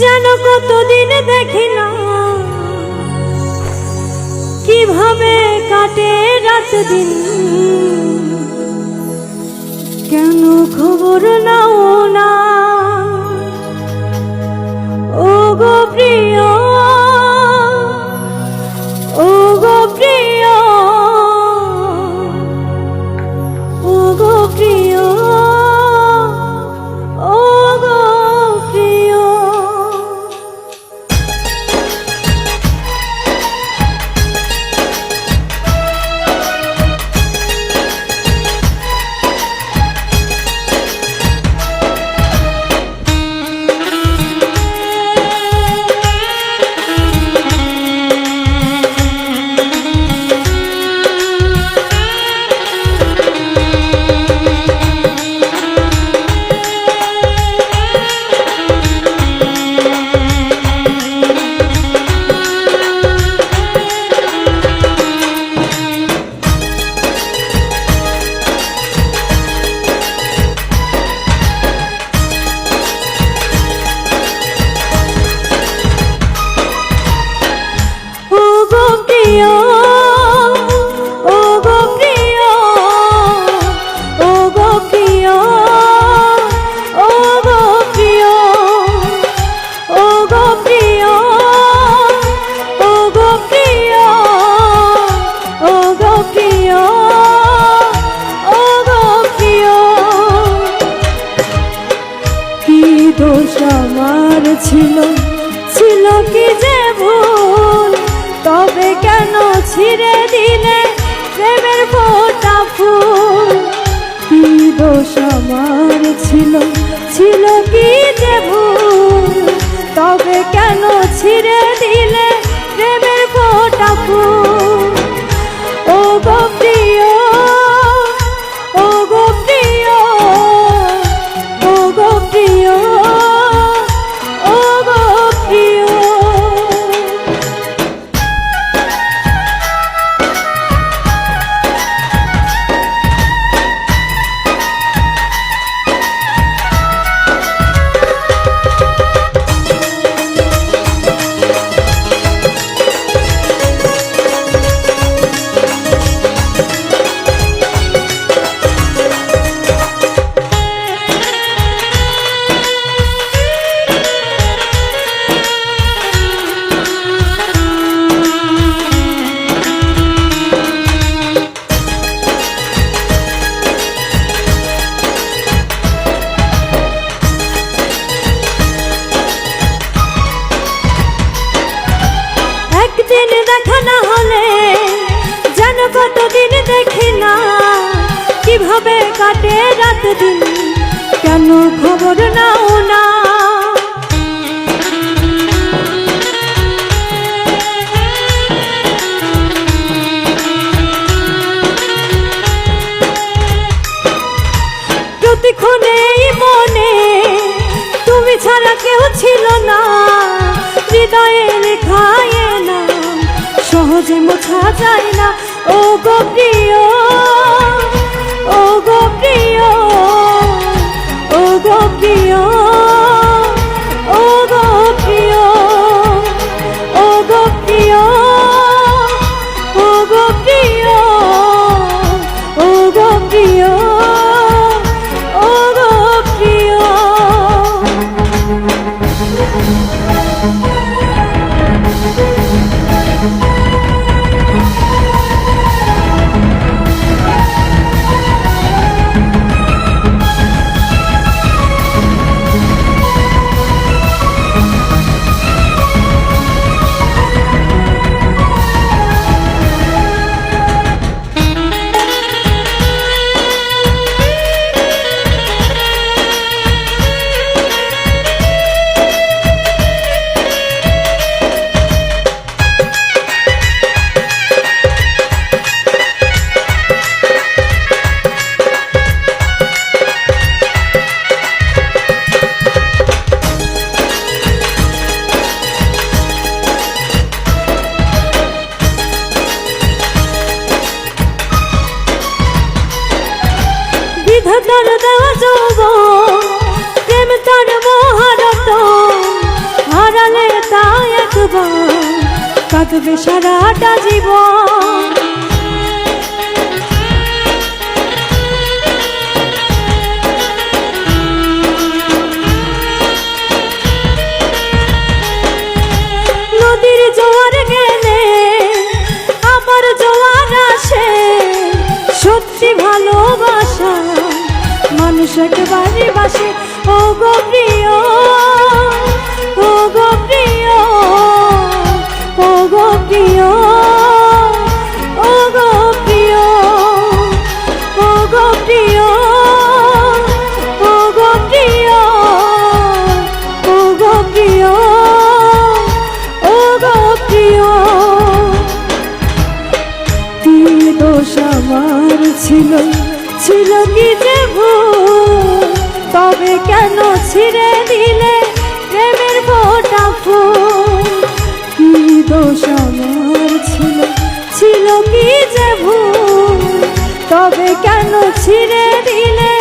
যেন কতদিন দেখি না। কীভাবে কাটে রাত দিন কেন খবর নাও না। ছিল ছিল কি যে ভুল? তবে কেন ছিঁড়ে দিলে প্রেমের ফোটা ফুল? কি দোষ আমার ছিল ছিল কি যে ভুল? তবে কেন ছিঁড়ে দিলে প্রেমের ফোটা ফুল? কীভাবে কাটে রাত দিন? কেন খবর নাও না? প্রতিক্ষণেই মনে তুমি ছাড়া কেউ ছিল না। হৃদয়ে লেখায় না সহজে মোছা যায় না। ও গো প্রিয় থাকবে সারাটা জীবন। ভালোবাসা মানুষ একেবারে বাসে। ও গো প্রিয়। ছিল ছিল কি যে ভুল তবে কেন ছিঁড়ে দিলে প্রেমের ফোটা ফুল? কি দোষ আমার ছিল ছিল কি যে ভুল? তবে কেন ছিঁড়ে দিলে